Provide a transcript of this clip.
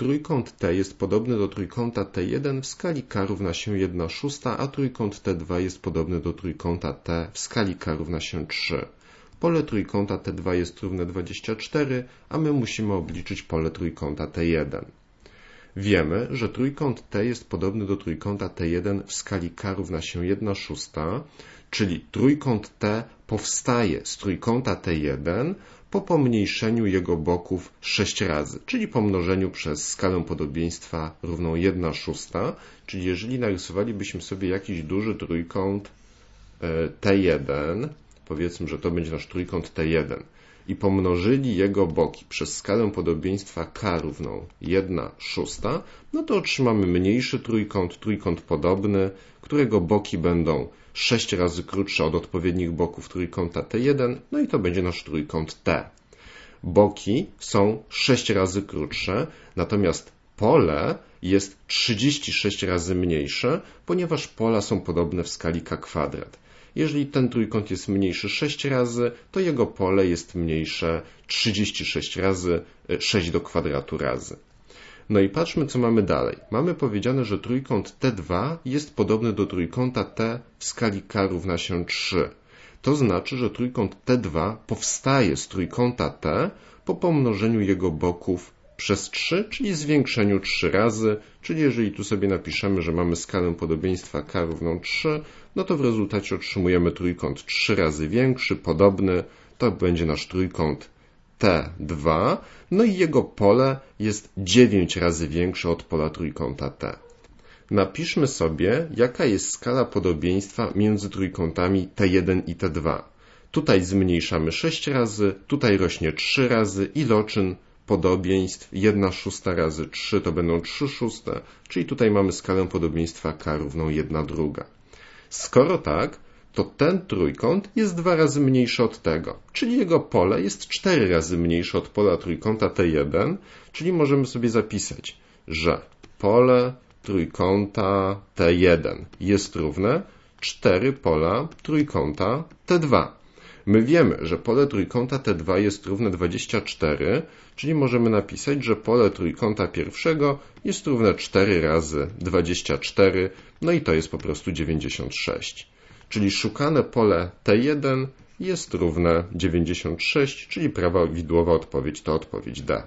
Trójkąt T jest podobny do trójkąta T1 w skali k równa się 1 szósta, a trójkąt T2 jest podobny do trójkąta T w skali k równa się 3. Pole trójkąta T2 jest równe 24, a my musimy obliczyć pole trójkąta T1. Wiemy, że trójkąt T jest podobny do trójkąta T1 w skali k równa się 1 szósta, czyli trójkąt T powstaje z trójkąta T1 po pomniejszeniu jego boków 6 razy, czyli pomnożeniu przez skalę podobieństwa równą 1 szósta, czyli jeżeli narysowalibyśmy sobie jakiś duży trójkąt e, T1, powiedzmy, że to będzie nasz trójkąt T1 i pomnożyli jego boki przez skalę podobieństwa k równą 1 szósta, no to otrzymamy mniejszy trójkąt, trójkąt podobny, którego boki będą 6 razy krótsze od odpowiednich boków trójkąta T1, no i to będzie nasz trójkąt T. Boki są 6 razy krótsze, natomiast pole jest 36 razy mniejsze, ponieważ pola są podobne w skali k kwadrat. Jeżeli ten trójkąt jest mniejszy 6 razy, to jego pole jest mniejsze 36 razy 6 do kwadratu razy. No i patrzmy, co mamy dalej. Mamy powiedziane, że trójkąt T2 jest podobny do trójkąta T w skali k równa się 3. To znaczy, że trójkąt T2 powstaje z trójkąta T po pomnożeniu jego boków przez 3, czyli zwiększeniu 3 razy, czyli jeżeli tu sobie napiszemy, że mamy skalę podobieństwa k równą 3, no to w rezultacie otrzymujemy trójkąt 3 razy większy, podobny, to będzie nasz trójkąt T2, no i jego pole jest 9 razy większe od pola trójkąta T. Napiszmy sobie, jaka jest skala podobieństwa między trójkątami T1 i T2. Tutaj zmniejszamy 6 razy, tutaj rośnie 3 razy, iloczyn podobieństw 1 szósta razy 3 to będą 3 szóste, czyli tutaj mamy skalę podobieństwa k równą 1 druga. Skoro tak, to ten trójkąt jest dwa razy mniejszy od tego, czyli jego pole jest cztery razy mniejsze od pola trójkąta T1, czyli możemy sobie zapisać, że pole trójkąta T1 jest równe 4 pola trójkąta T2. My wiemy, że pole trójkąta T2 jest równe 24, czyli możemy napisać, że pole trójkąta pierwszego jest równe 4 razy 24, no i to jest po prostu 96 czyli szukane pole T1 jest równe 96, czyli prawidłowa odpowiedź to odpowiedź D.